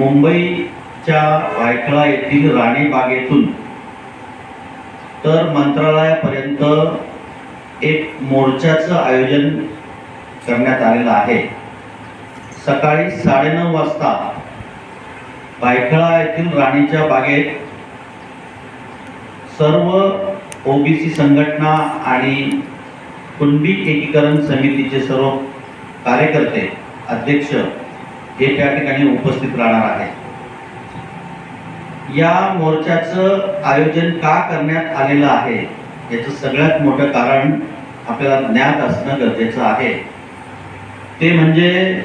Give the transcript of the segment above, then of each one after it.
मुंबईच्या वायखळा येथील राणी बागेतून तर मंत्रालयापर्यंत एक मोर्चाचं आयोजन करण्यात आलेलं आहे. सकाळी साडेनऊ वाजता वायखळा येथील राणीच्या बागेत सर्व ओबीसी संघटना आणि कुणबी एकीकरण समितीचे सर्व कार्यकर्ते अध्यक्ष हे त्या ठिकाणी उपस्थित राहणार आहे. या मोर्चाचं आयोजन का करण्यात आलेलं आहे? याचं सगळ्यात मोठं कारण आपल्याला ज्ञात असणं गरजेचं आहे. ते म्हणजे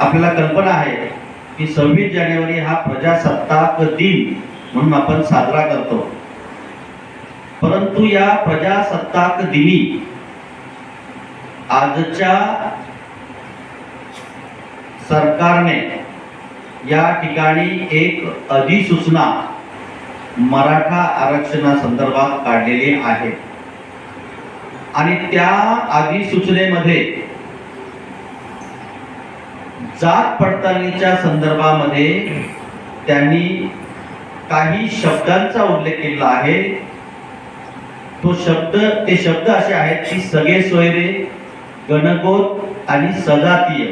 आपल्याला कल्पना आहे की सव्वीस जानेवारी हा प्रजासत्ताक दिन म्हणून आपण साजरा करतो. परंतु या प्रजासत्ताक दिनी आजच्या सरकारने या ठिकाणी एक अधिसूचना मराठा आरक्षणासंदर्भात काढलेली आहे. आणि त्या अधिसूचनेमध्ये जात पडताळणीच्या संदर्भामध्ये त्यांनी काही शब्दांचा उल्लेख केला आहे. तो शब्द ते शब्द असे आहेत की सगळे सोयरे गणगोत आणि सजातीय.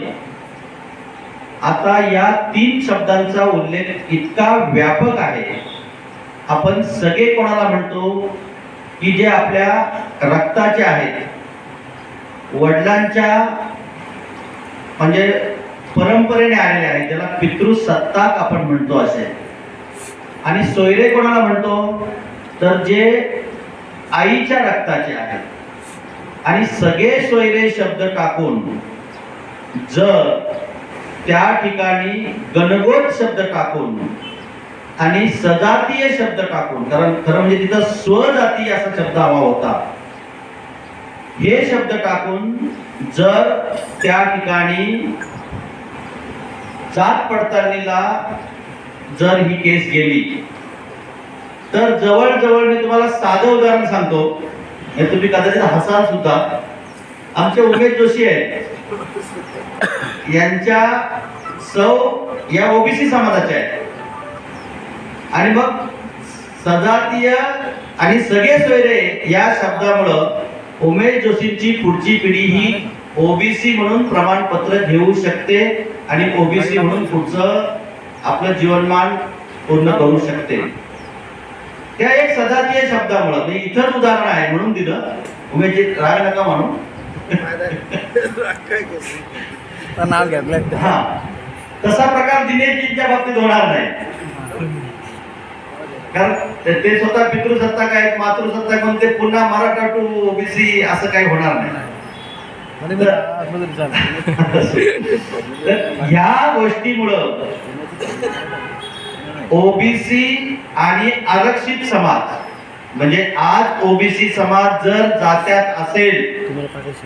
आता या तीन शब्दांचा उल्लेख इतका व्यापक आहे. आपण सगळे कोणाला म्हणतो की जे आपल्या रक्ताचे आहेत. वडिलांच्या म्हणजे परंपरेने आलेले आहेत. ज्याला पितृसत्ताक आपण म्हणतो असे. आणि सोयरे कोणाला म्हणतो? तर जे आईच्या रक्ताचे आहेत. आणि सगळे सोयरे शब्द टाकून जर त्या ठिकाणी गणगोत शब्द टाकून आणि सजातीय शब्द टाकून कारण खरं म्हणजे तिथं स्वजाती असा शब्द हवा होता. हे शब्द टाकून जर त्या ठिकाणी जात पडताळणीला जर ही केस गेली तर जवळजवळ मी तुम्हाला साधं उदाहरण सांगतो. हे तुम्ही कदाचित हसाल सुद्धा. आमचे उमेश जोशी आहेत. यांच्या सौ या ओबीसी समाजाच्या आहेत. आणि मग सजातीय आणि सगळे सोयरे या शब्दामुळं उमेश जोशींची पुढची पिढी ही ओबीसी म्हणून प्रमाणपत्र घेऊ शकते आणि ओबीसी म्हणून पुढचं आपलं जीवनमान पूर्ण करू शकते. त्या एक सजातीय शब्दामुळं मी इथंच उदाहरण आहे म्हणून दिलं. उमेशजी राग नका म्हणून नाव घेतलं हा. तसा प्रकार दिनेशजींच्या बाबतीत होणार नाही. कारण ते स्वतः पितृसत्ताक आहेत मातृसत्ताक म्हणून ते पुन्हा मराठा टू ओबीसी असं काही होणार नाही. ह्या गोष्टीमुळं ओबीसी आणि आरक्षित समाज म्हणजे आज ओबीसी समाज जर जात्यात असेल.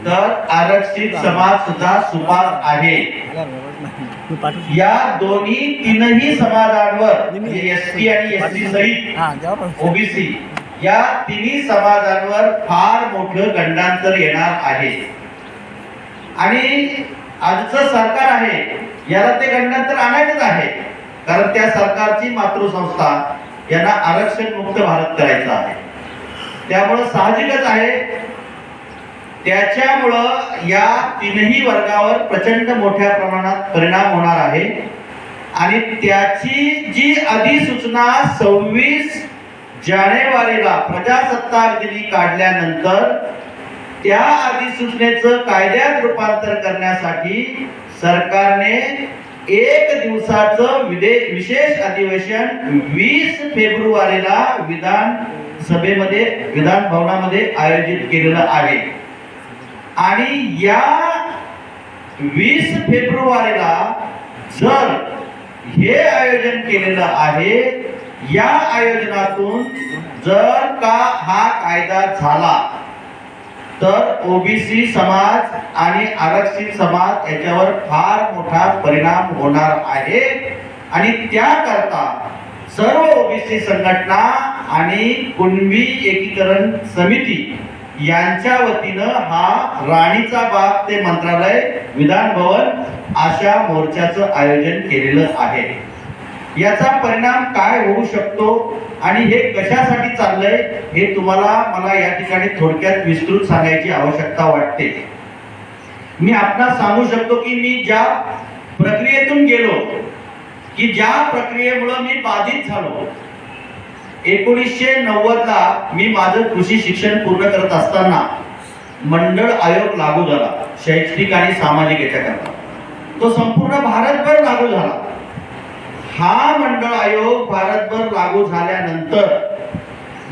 तर आरक्षित समाज सुद्धा सुपास आहे. या दोन्ही तीनही समाजांवर म्हणजे एस टी आणि एस टी सहित ओबीसी या तिन्ही समाजांवर फार मोठं गंडांतर येणार आहे. आणि आजचं सरकार आहे याला ते गंडांतर आणायचंच आहे. कारण त्या सरकारची मातृसंस्था यांना आरक्षण मुक्त भारत करायचा आहे. त्यामुळं साहजिकच आहे त्याच्यामुळं या तीनही वर्गावर प्रचंड मोठ्या प्रमाणात परिणाम होणार आहे. आणि त्याची जी अधिसूचना सव्वीस जानेवारीला प्रजासत्ताक दिनी काढल्यानंतर त्या अधिसूचनेचं कायद्यात रूपांतर करण्यासाठी सरकारने एक दिवसाचं विदे विशेष अधिवेशन वीस फेब्रुवारीला विधान सभेमध्ये विधान भवनामध्ये आयोजित केलेलं आहे. आणि या वीस फेब्रुवारीला जर हे आयोजन केलेलं आहे या आयोजनातून जर का हा कायदा झाला तर ओबीसी समाज आणि आरक्षित समाज याच्यावर फार मोठा परिणाम होणार आहे. आणि त्याकरता सर्व ओबीसी संघटना आणि कुणबी एकीकरण समिती यांच्या वतीनं हा राणीचा बाग ते मंत्रालय विधान भवन अशा मोर्चाचं आयोजन केलेलं आहे. याचा परिणाम काय होऊ शकतो आणि हे कशासाठी चाललंय हे तुम्हाला मला या ठिकाणी थोडक्यात विस्तृत सांगायची आवश्यकता वाटते. मी आपणास सांगू शकतो की मी ज्या प्रक्रियेतून गेलो की ज्या प्रक्रियेमुळे मी बाधित झालो एकोणीसशे नव्वद ला मी माझं कृषी शिक्षण पूर्ण करत असताना मंडळ आयोग लागू झाला शैक्षणिक आणि सामाजिक याच्याकरता. तो संपूर्ण भारतभर लागू झाला. हा मंडळ आयोग भारतभर लागू झाल्यानंतर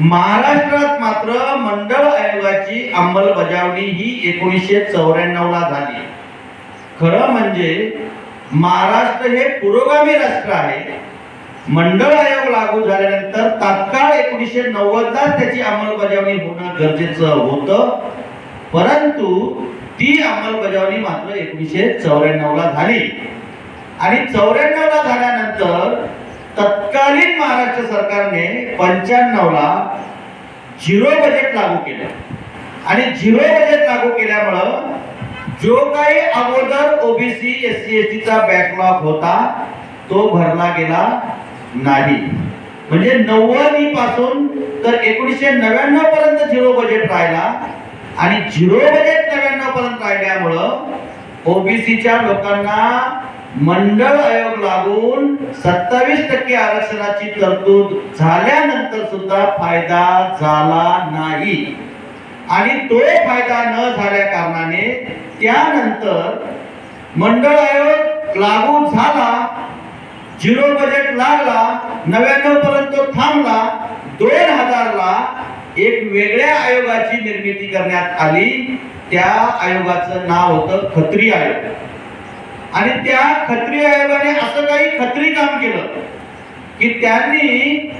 महाराष्ट्रात मात्र मंडळ आयोगाची अंमलबजावणी ही एकोणीसशे चौऱ्याण्णव ला झाली. खरं म्हणजे महाराष्ट्र हे पुरोगामी राष्ट्र आहे. मंडळ आयोग लागू झाल्यानंतर तात्काळ एकोणीसशे नव्वद ला त्याची अंमलबजावणी होणं गरजेचं होतं. परंतु ती अंमलबजावणी मात्र एकोणीसशे चौऱ्याण्णवला झाली. आणि चौऱ्याण्णवला झाल्यानंतर तत्कालीन महाराष्ट्र सरकारने पंच्याण्णवला झिरो बजेट लागू केलं. आणि झिरो बजेट लागू केल्यामुळं जो काही अगोदर ओबीसी एस सी एस टीचा बॅकलॉग होता तो भरला गेला. नाही. म्हणजे नव्वदी पासून तर एकोणीसशे नव्याण्णव पर्यंत झिरो बजेट राहिला. आणि झिरो बजेट नव्याण्णव पर्यंत राहिल्यामुळं ओबीसीच्या लोकांना मंडळ आयोग लागून सत्तावीस टक्के आरक्षणाची तरतूद झाल्यानंतर सुद्धा फायदा झाला नाही. आणि तो फायदा न झाल्या कारणाने त्यानंतर मंडळ आयोग लागू झाला. झिरो बजेट लागला नव्याण्णव पर्यंत थांबला दोन हजार ला एक वेगळ्या आयोगाची निर्मिती करण्यात आली. त्या आयोगाचं नाव होतं खत्री आयोग. आणि त्या खत्री आयोगाने असं काही खत्री काम केलं की त्यांनी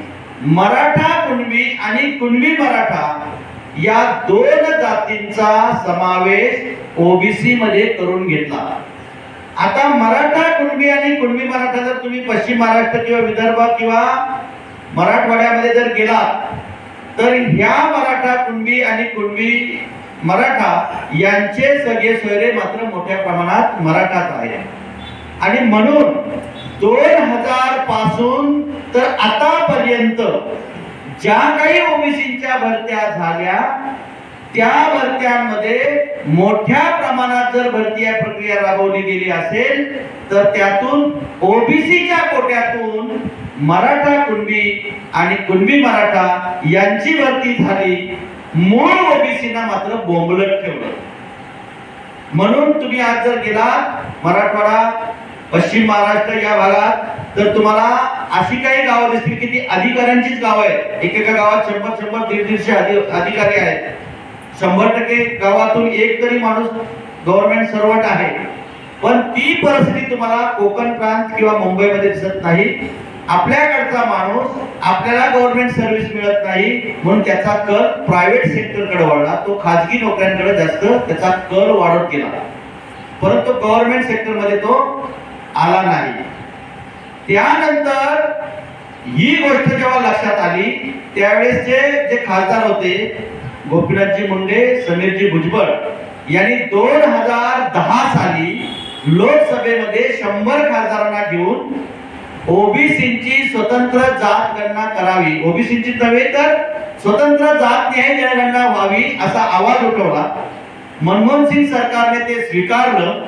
मराठा कुणबी आणि कुणबी मराठा या दोन जातींचा समावेश ओबीसी मध्ये करून घेतला. आता मराठा कुणबी आणि कुणबी मराठा जर तुम्ही पश्चिम महाराष्ट्र किंवा विदर्भ किंवा मराठवाड्यामध्ये जर गेलात तर ह्या मराठा कुणबी आणि कुणबी मराठा यांचे सगळे सोयरे मात्र मोठ्या प्रमाणात मराठात आहे आणि म्हणून दोन हजारपासून तर आतापर्यंत ज्या काही ओबीसीच्या भरत्या झाल्या त्या भरत्यांमध्ये मोठ्या प्रमाणात जर भरती या प्रक्रिया राबवली गेली असेल तर त्यातून ओबीसीच्या कोट्यातून मराठा कुणबी आणि कुणबी मराठा यांची भरती झाली. मूळ ओबीसीना मात्र बोंबलत ठेवलं. म्हणून तुम्ही आज जर गेला मराठवाडा पश्चिम महाराष्ट्र या भागात तर तुम्हाला अशी काही गावं दिसतील की ती अधिकाऱ्यांचीच गावं आहेत. एकेका गावात शंभर शंभर दीड दीडशे अधिकारी आहेत. शंभर टक्के गावातून एक तरी माणूस गव्हर्नमेंट सर्वंट आहे. पण ती परिस्थिती तुम्हाला कोकण प्रांत किंवा मुंबईमध्ये दिसत नाही. आपल्याकडचा माणूस आपल्याला गव्हर्नमेंट सर्व्हिस मिळत नाही. म्हणून त्याचा कल प्रायव्हेट सेक्टरकडे वळला तो खाजगी नोकऱ्यांकडे जास्त त्याचा कल वाढत गेला. परंतु गव्हर्नमेंट सेक्टरमध्ये तो आला नाही. त्यानंतर ही गोष्ट जेव्हा लक्षात आली त्यावेळेस जे जे खासदार होते गोपीनाथजी मुंडे समीरजी भुजबळ यांनी दोन हजार दहा साली लोकसभेमध्ये शंभर खासदारांना घेऊन ओबीसीची स्वतंत्र जात गणना करावी. ओबीसीची नव्हे तर स्वतंत्र जात न्याय जनगणना व्हावी असा आवाज उठवला. मनमोहन सिंग सरकारने ते स्वीकारलं.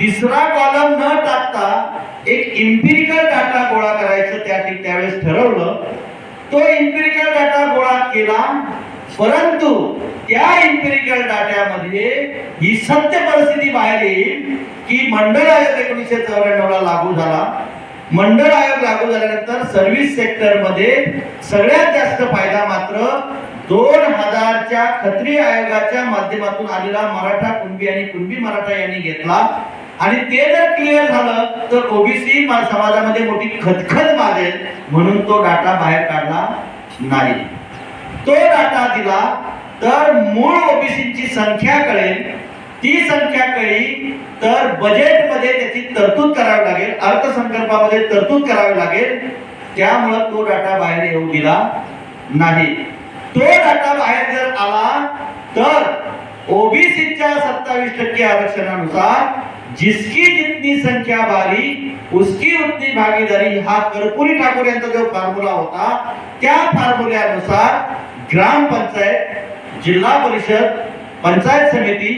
तिसरा कॉलम न टाकता एक इम्पिरिकल डाटा गोळा करायचं त्या ठिक- त्यावेळेस ठरवलं. तो इम्पिरिकल डाटा गोळा केला परंतु त्या इम्पिरिकल डाट्यामध्ये ही सत्य परिस्थिती बाहेर येईल की मंडळ आयोग एकोणीसशे चौऱ्याण्णवला लागू झाला. मंडळ आयोग लागू झाल्यानंतर सर्व्हिस सेक्टरमध्ये सगळ्यात जास्त फायदा मात्र दोन हजारच्या खत्री आयोगाच्या माध्यमातून आलेला मराठा कुणबी आणि कुणबी मराठा यांनी घेतला. आणि ते जर क्लिअर झालं तर ओबीसी समाजामध्ये मोठी खतखत मारेल म्हणून तो डाटा बाहेर काढला नाही. तो डाटा दिला तर मूळ ओबीसीची संख्या कळेल. ती संख्या कळली तर बजेटमध्ये त्याची तरतूद करावी लागेल अर्थसंकल्पामध्ये तरतूद करावी लागेल. त्यामुळं तो डाटा बाहेर येऊ दिला नाही. तो डाटा बाहेर जर आला तर ओबीसीच्या सत्तावीस टक्के आरक्षणानुसार जिसकी जितनी संख्या बारी उसकी उतनी भागीदारी हा कर्पुरी ठाकूर यांचा जो फॉर्म्युला होता त्या फॉर्म्युल्यानुसार ग्रामपंचायत जिल्हा परिषद पंचायत समिती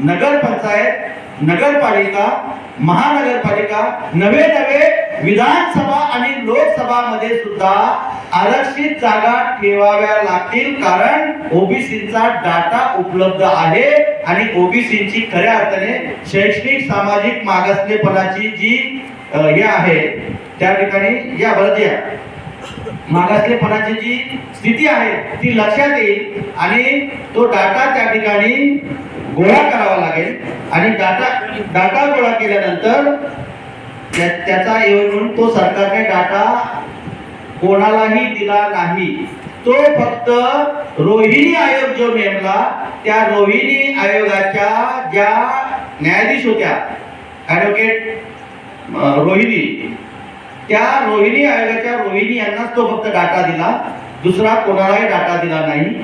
नगर पंचायत नगरपालिका महानगरपालिका नवे नवे विधानसभा आणि लोकसभा मध्ये सुद्धा आरक्षित जागा ठेवाव्या लागतील कारण ओबीसीचा डाटा उपलब्ध आहे आणि ओबीसीची खऱ्या अर्थाने शैक्षणिक सामाजिक मागासलेपणाची जी हे आहे त्या ठिकाणी या बरं या मागासलेपणाची जी स्थिती आहे ती लक्षात येईल आणि तो डाटा त्या ठिकाणी गोळा करावा लागेल आणि डाटा डाटा गोळा केल्यानंतर त्या- त्याचा म्हणून तो सरकारने डाटा कोणालाही दिला नाही. तो फक्त रोहिणी आयोग जो नेमला त्या रोहिणी आयोगाच्या ज्या न्यायाधीश होत्या ऍडव्होकेट रोहिणी त्या रोहिणी आयोगाच्या रोहिणी यांनाच तो फक्त डाटा दिला. दुसरा कोणालाही डाटा दिला नाही.